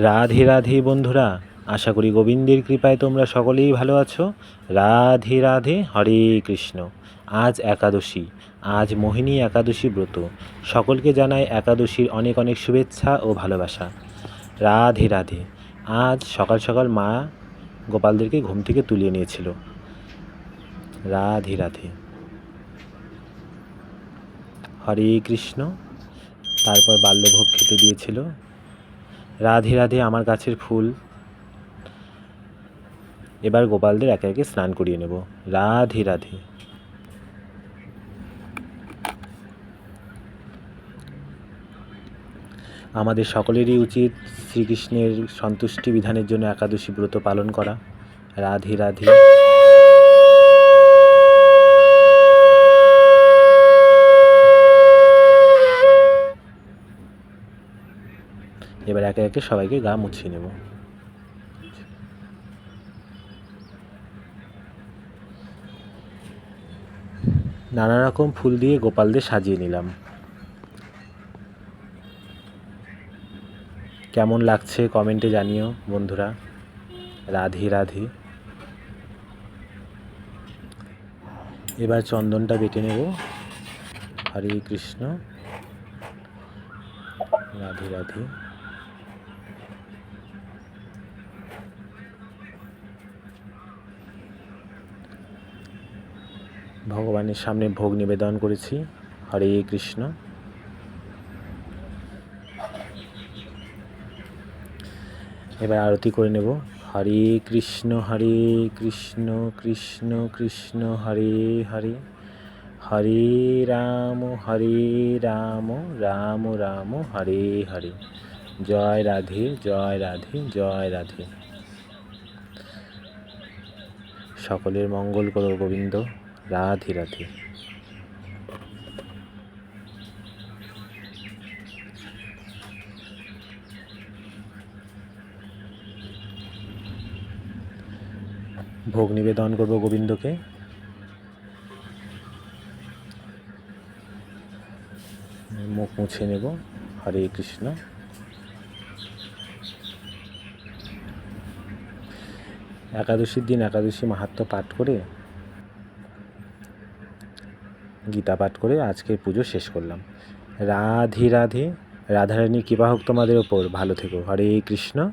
রাধে রাধে বন্ধুরা, আশা করি গোবিন্দের কৃপায় তোমরা সকলেই ভালো আছো। রাধে রাধে, হরে কৃষ্ণ। আজ একাদশী, আজ মোহিনী একাদশী ব্রত। সকলকে জানাই একাদশীর অনেক অনেক শুভেচ্ছা ও ভালোবাসা। রাধে রাধে, আজ সকাল সকাল মা গোপালদেরকে ঘুম থেকে তুলিয়ে নিয়েছিল। রাধে রাধে। হরে কৃষ্ণ। তারপর বাল্যভোগ খেতে দিয়েছিল। রাধে রাধে আমার গাছের ফুল। এবার গোপালদের একে একে স্নান করিয়ে নেব। রাধে রাধে। আমাদের সকলেরই উচিত শ্রীকৃষ্ণের সন্তুষ্টি বিধানের জন্য একাদশী ব্রত পালন করা। রাধে রাধে। এবার একে একে সবাইকে গা মুছিয়ে নেব। নানা রকম ফুল দিয়ে গোপালদের সাজিয়ে নিলাম। কেমন লাগছে কমেন্টে জানিও বন্ধুরা। রাধে রাধে। এবার চন্দনটা বেটে নেব। হরে কৃষ্ণ। রাধে রাধে। ভগবানের সামনে ভোগ নিবেদন করেছি। হরে কৃষ্ণ। এবার আরতি করে নেব। হরে কৃষ্ণ হরে কৃষ্ণ কৃষ্ণ কৃষ্ণ, হরে হরে। হরে রাম হরে রাম রাম রাম, হরে হরে। জয় রাধে জয় রাধে জয় রাধে। সকলের মঙ্গল করো গোবিন্দ। রাধে রাধে। ভোগ নিবেদন করব গোবিন্দকে। মুখ মুছে নেব। হরে কৃষ্ণ। একাদশীর দিন একাদশী মাহাত্ম্য পাঠ করে গীতা পাঠ করে আজকের পুজো শেষ করলাম। রাধে রাধে। রাধারানীর কৃপা হোক তোমাদের ওপর। ভালো থেকো। হরে কৃষ্ণ।